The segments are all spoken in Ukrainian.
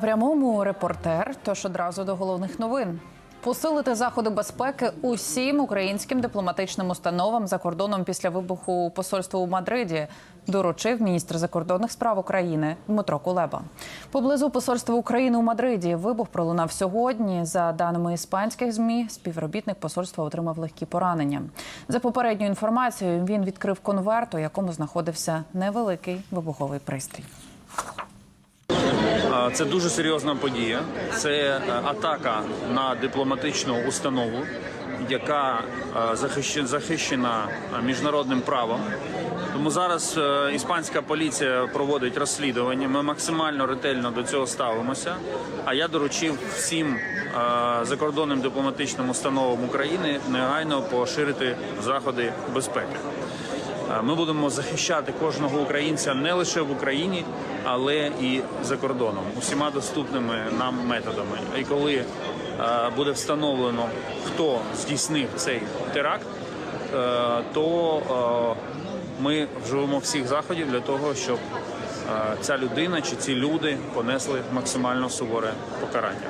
Прямому репортер. Тож одразу до головних новин. Посилити заходи безпеки усім українським дипломатичним установам за кордоном після вибуху посольства у Мадриді доручив міністр закордонних справ України Дмитро Кулеба. Поблизу посольства України у Мадриді вибух пролунав сьогодні. За даними іспанських змі, співробітник посольства отримав легкі поранення. За попередньою інформацією, він відкрив конверт, у якому знаходився невеликий вибуховий пристрій. Це дуже серйозна подія. Це е, атака на дипломатичну установу, яка е, захищена, міжнародним правом. Тому зараз е, іспанська поліція проводить розслідування. Ми максимально ретельно до цього ставимося. А я доручив всім закордонним дипломатичним установам України негайно поширити заходи безпеки. Ми будемо захищати кожного українця не лише в Україні, але і за кордоном, усіма доступними нам методами. І коли е, буде встановлено, хто здійснив цей теракт, е, то е, ми вживемо всіх заходів для того, щоб ця людина чи ці люди понесли максимально суворе покарання.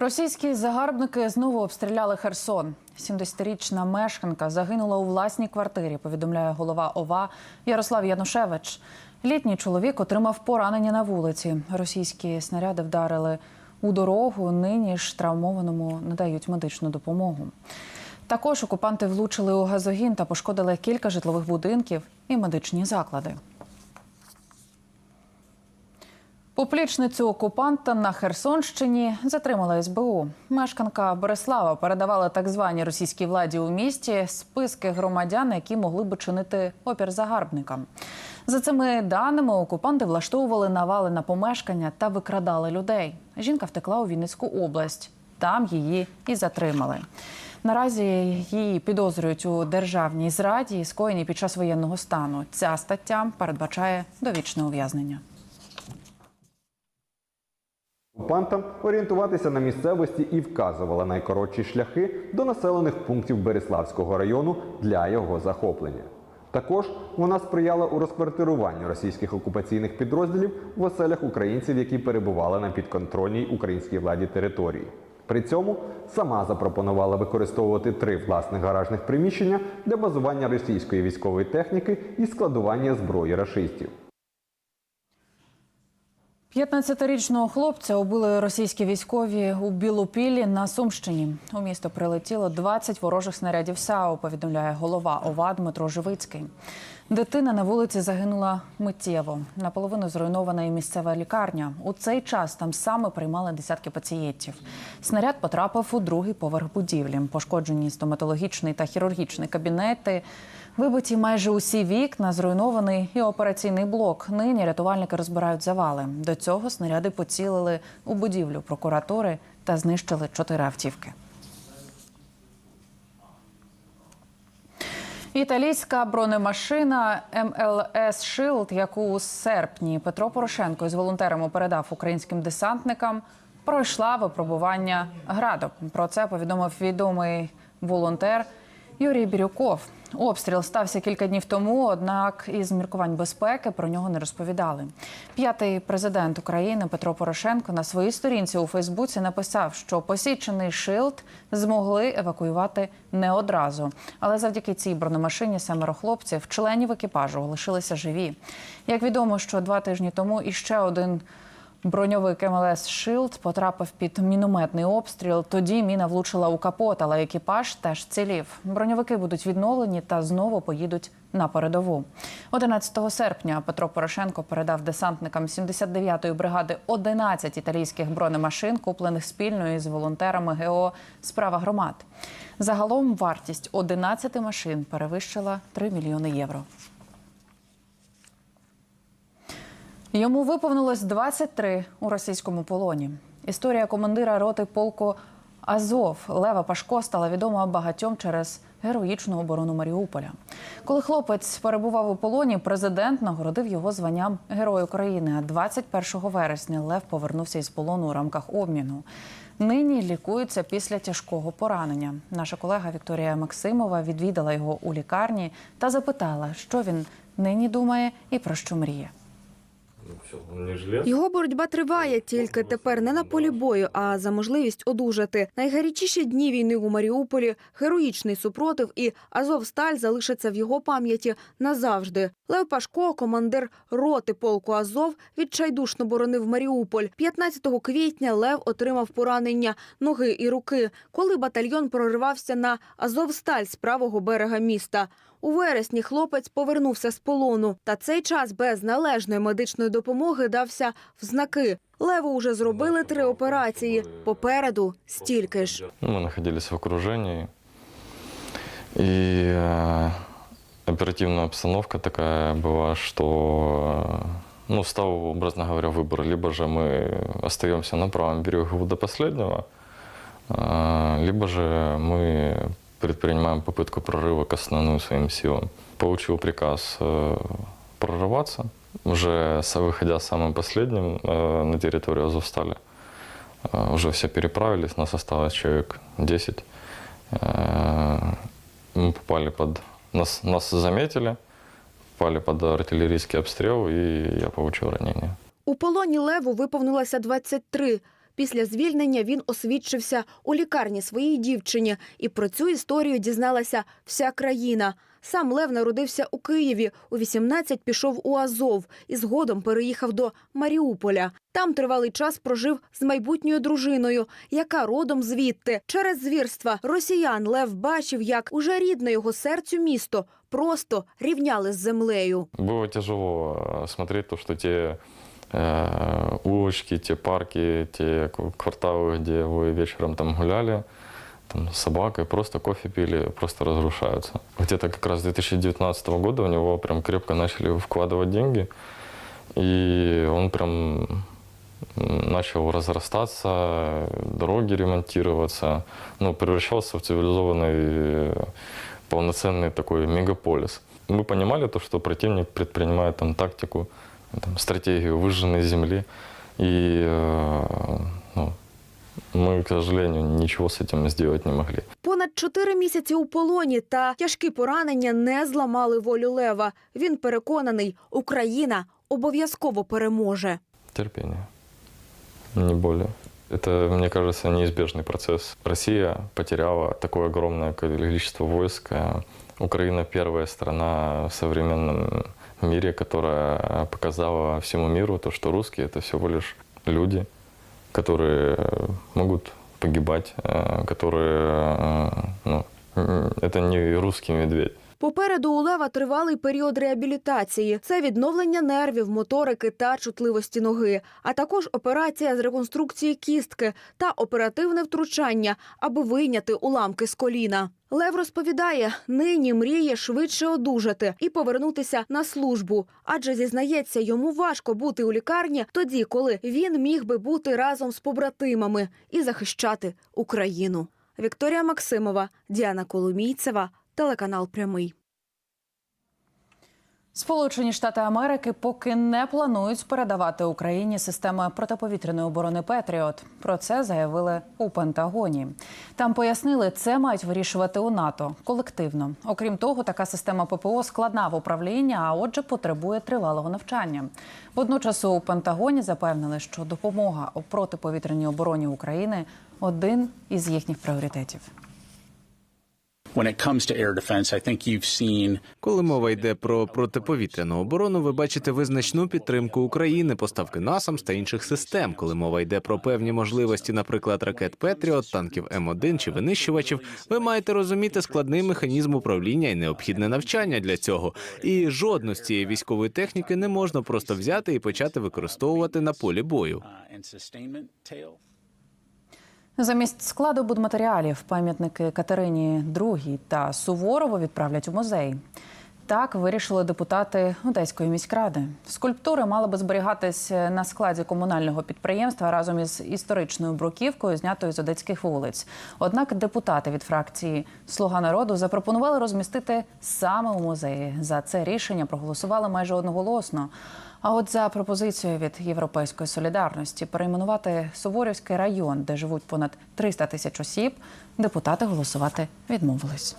Російські загарбники знову обстріляли Херсон. 70-річна мешканка загинула у власній квартирі. Повідомляє голова ОВА Ярослав Янушевич. Літній чоловік отримав поранення на вулиці. Російські снаряди вдарили у дорогу. Нині ж травмованому надають медичну допомогу. Також окупанти влучили у газогін та пошкодили кілька житлових будинків і медичні заклади. Поплічницю окупанта на Херсонщині затримала СБУ. Мешканка Борислава передавала так званій російській владі у місті списки громадян, які могли би чинити опір загарбникам. За цими даними окупанти влаштовували навали на помешкання та викрадали людей. Жінка втекла у Вінницьку область. Там її і затримали. Наразі її підозрюють у державній зраді, скоєній під час воєнного стану. Ця стаття передбачає довічне ув'язнення. Окупантам орієнтуватися на місцевості і вказувала найкоротші шляхи до населених пунктів Береславського району для його захоплення. Також вона сприяла у розквартируванні російських окупаційних підрозділів в оселях українців, які перебували на підконтрольній українській владі території. При цьому сама запропонувала використовувати три власних гаражних приміщення для базування російської військової техніки і складування зброї рашистів. 15-річного хлопця убили російські військові у Білопілі на Сумщині. У місто прилетіло 20 ворожих снарядів САУ, повідомляє голова ОВА Дмитро Живицький. Дитина на вулиці загинула миттєво. Наполовину зруйнована і місцева лікарня. У цей час там саме приймали десятки пацієнтів. Снаряд потрапив у другий поверх будівлі. Пошкоджені стоматологічний та хірургічний кабінети. Вибиті майже усі вікна, зруйнований і операційний блок. Нині рятувальники розбирають завали. До цього снаряди поцілили у будівлю прокуратури та знищили чотири автівки. Італійська бронемашина МЛС Шилд, яку у серпні Петро Порошенко із волонтерами передав українським десантникам, пройшла випробування градом. Про це повідомив відомий волонтер Юрій Бірюков. Обстріл стався кілька днів тому, однак із міркувань безпеки про нього не розповідали. П'ятий президент України Петро Порошенко на своїй сторінці у Фейсбуці написав, що посічений шилд змогли евакуювати не одразу. Але завдяки цій бронемашині семеро хлопців, членів екіпажу, лишилися живі. Як відомо, що два тижні тому іще один Броньовик МЛС Шилд потрапив під мінометний обстріл. Тоді міна влучила у капот, але екіпаж теж цілів. Броньовики будуть відновлені та знову поїдуть на передову. 11 серпня Петро Порошенко передав десантникам 79-ї бригади 11 італійських бронемашин, куплених спільно із волонтерами ГО Справа громад. Загалом вартість 11 машин перевищила 3 мільйони євро. Йому виповнилось 23 у російському полоні. Історія командира роти полку Азов Лева Пашко стала відома багатьом через героїчну оборону Маріуполя. Коли хлопець перебував у полоні, президент нагородив його званням Герой України. А 21 вересня Лев повернувся із полону у рамках обміну. Нині лікується після тяжкого поранення. Наша колега Вікторія Максимова відвідала його у лікарні та запитала, що він нині думає і про що мріє. все, он не жилец. Його боротьба триває тільки тепер не на полі бою, а за можливість одужати. Найгарячіші дні війни у Маріуполі, героїчний супротив і Азовсталь залишаться в його пам'яті назавжди. Лев Пашко, командир роти полку Азов, відчайдушно боронив Маріуполь. 15 квітня Лев отримав поранення ноги і руки, коли батальйон проривався на Азовсталь з правого берега міста. У вересні хлопець повернувся з полону, та цей час без належної медичної допомоги дався в знаки. Леву вже зробили три операції. Попереду стільки ж. Ну, Мы находились в окружении, и э, оперативная обстановка такая была, что, э, ну, стал, образно говоря, выбор. Либо же мы остаемся на правом берегу до последнего, э, либо же мы предпринимаем попытку прорыва к основным своим силам. Получил приказ э, прорываться, уже со- выходя самым последним э, на территорию Азовстали. Э, Уже все переправились, нас осталось человек 10. Э, Мы попали под... Нас, нас заметили, попали под артиллерийский обстрел, и я получил ранение. У полоні Леву виповнилося 23. Після звільнення він освідчився у лікарні своїй дівчині, і про цю історію дізналася вся країна. Сам Лев народився у Києві, у 18 пішов у Азов і згодом переїхав до Маріуполя. Там тривалий час прожив з майбутньою дружиною, яка родом звідти. Через звірства росіян Лев бачив, як уже рідне його серцю місто просто рівняли з землею. Было тяжело э, смотреть то, что те улочки, те парки, те кварталы, где вы вечером там гуляли, там с собакой, просто кофе пили, просто разрушаются. Где-то как раз с 2019 года в него прям крепко начали вкладывать деньги, и он прям начал разрастаться, дороги ремонтироваться, ну, превращался в цивилизованный э, полноценный такой мегаполис. Мы понимали то, что противник предпринимает там тактику, там, стратегию выжженной земли, и э, ну, мы, к сожалению, ничего с этим сделать не могли. Понад чотири місяці у полоні та тяжкі поранення не зламали волю Лева. Він переконаний, Україна обов'язково переможе. Терпение, не более. Это, мне кажется, неизбежный процесс. Россия потеряла такое огромное количество войск. Э, Украина первая страна в современном мире, которая показала всему миру то, что русские это всего лишь люди, которые э, могут погибать, э, которые, э, ну, это не русский медведь. Попереду у Лева тривалий період реабілітації. Це відновлення нервів, моторики та чутливості ноги, а також операція з реконструкції кістки та оперативне втручання, аби вийняти уламки з коліна. Лев розповідає, нині мріє швидше одужати і повернутися на службу, адже зізнається, йому важко бути у лікарні тоді, коли він міг би бути разом з побратимами і захищати Україну. Вікторія Максимова, Діана Коломійцева, телеканал Прямий. Сполучені Штати Америки поки не планують передавати Україні системи протиповітряної оборони Петріот. Про це заявили у Пентагоні. Там пояснили, це мають вирішувати у НАТО колективно. Окрім того, така система ППО складна в управлінні, а отже, потребує тривалого навчання. Водночас у Пентагоні запевнили, що допомога у протиповітряній обороні України один із їхніх пріоритетів. Коли мова йде про протиповітряну оборону, ви бачите визначну підтримку України, поставки НАСАМС та інших систем. Коли мова йде про певні можливості, наприклад, ракет Петріот, танків М1 чи винищувачів, ви маєте розуміти складний механізм управління і необхідне навчання для цього. І жодну з цієї військової техніки не можна просто взяти і почати використовувати на полі бою. Замість складу будматеріалів пам'ятники Катерині II та Суворову відправлять у музей. Так вирішили депутати Одеської міськради. Скульптури мали би зберігатись на складі комунального підприємства разом із історичною бруківкою, знятою з одеських вулиць. Однак депутати від фракції Слуга народу запропонували розмістити саме у музеї. За це рішення проголосували майже одноголосно. А от за пропозицією від Європейської солідарності перейменувати Суворівський район, де живуть понад 300 тисяч осіб, депутати голосувати відмовились.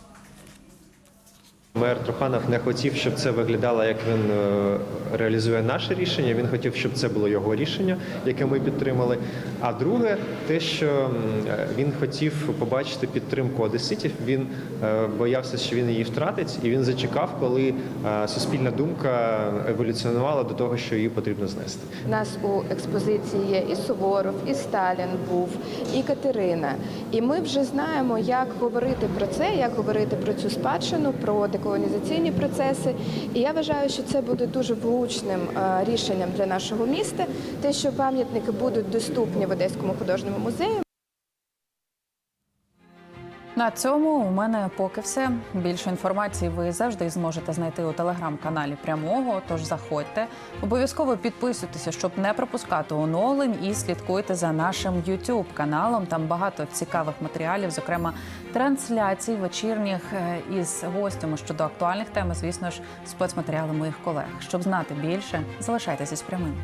Мер Труханов не хотів, щоб це виглядало, як він е, реалізує наше рішення. Він хотів, щоб це було його рішення, яке ми підтримали. А друге, те, що е, він хотів побачити підтримку одеситів. Він е, боявся, що він її втратить, і він зачекав, коли суспільна думка еволюціонувала до того, що її потрібно знести. У нас у експозиції є і Суворов, і Сталін був, і Катерина. І ми вже знаємо, як говорити про це, як говорити про цю спадщину, про деколонізаційні процеси. І я вважаю, що це буде дуже влучним е, рішенням для нашого міста, те, що пам'ятники будуть доступні в Одеському художньому музеї. На цьому у мене поки все. Більше інформації ви завжди зможете знайти у телеграм-каналі прямого. Тож заходьте. Обов'язково підписуйтеся, щоб не пропускати оновлень, і слідкуйте за нашим youtube каналом. Там багато цікавих матеріалів, зокрема трансляцій вечірніх е, із гостями щодо актуальних тем. Звісно ж, спецматеріали моїх колег. Щоб знати більше, залишайтеся з прямим.